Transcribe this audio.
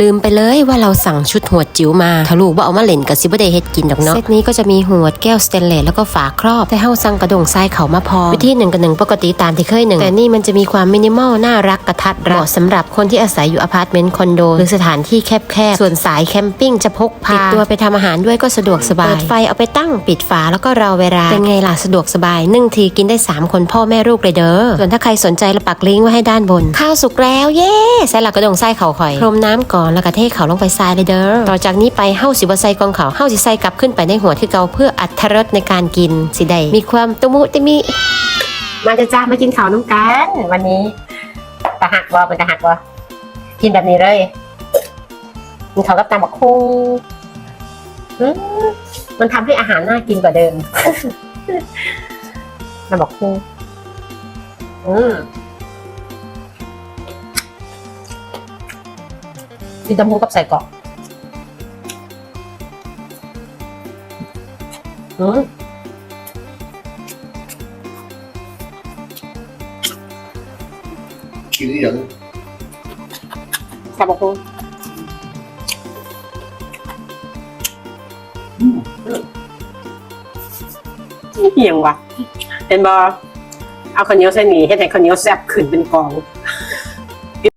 ลืมไปเลยว่าเราสั่งชุดหัวดจิ๋วมาถ้าลูกว่าเอามาเล่นกับซิบเดเฮ็ดกินดอกเนาะเซตนี้ก็จะมีหัวดแก้วสเตนเลสแล้วก็ฝาครอบ แต่เฮาสั่งกระดงทรายเขามาพอ วิธีหนึ่งกับหนึ่งปกติตามที่เคยหนึ่งแต่นี่มันจะมีความมินิมอลน่ารักกระทัดรัดเหมาะสำหรับคนที่อาศัยอยู่อพาร์ตเมนต์คอนโดหรือสถานที่แคบๆส่วนสายแคมปิ้งจะพกพาติดตัวไปทำอาหารด้วยก็สะดวกสบายเปิดไฟเอาไปตั้งปิดฝาแล้วก็รอเวลาเป็นไงล่ะสะดวกสบายนึ่งทีกินได้ 3 คนพ่อแม่ลูกเลยเด้อส่วนถ้าใครสนใจเราปักลิงก์ไว้ให้ด้านบน ข้าวสุกแล้วเย้ใส่หลักกระดงไส้เขาข่อยพรมน้ำก่อนแล้วก็เทเขาลงไปทรายเลยเด้อต่อจากนี้ไปเฮาสิบ่ใส่กองเขาเฮาสิใส่กลับขึ้นไปในหัวที่เกาเพื่ออัตรสในการกินสิได้มีความตุมุติมิมาจะจ้ามากินข้าวน้ำกันวันนี้ตะหักวอเป็นตะหักวอกินแบบนี้เลยกินข้าวกับตำบักคุ้งมันทำให้อาหารน่ากินกว่าเดิมตำบักคุ้งอืม กินตำบักหุ่งกับใส่กรอกอืมกินหรือยังตำบักหุ่งเหียงว่ะเห็นบอเอาข้าวเหนียวใส่หนีเฮ็ดให้ข้าวเหนียวแซ่บขึ้นเป็นกอง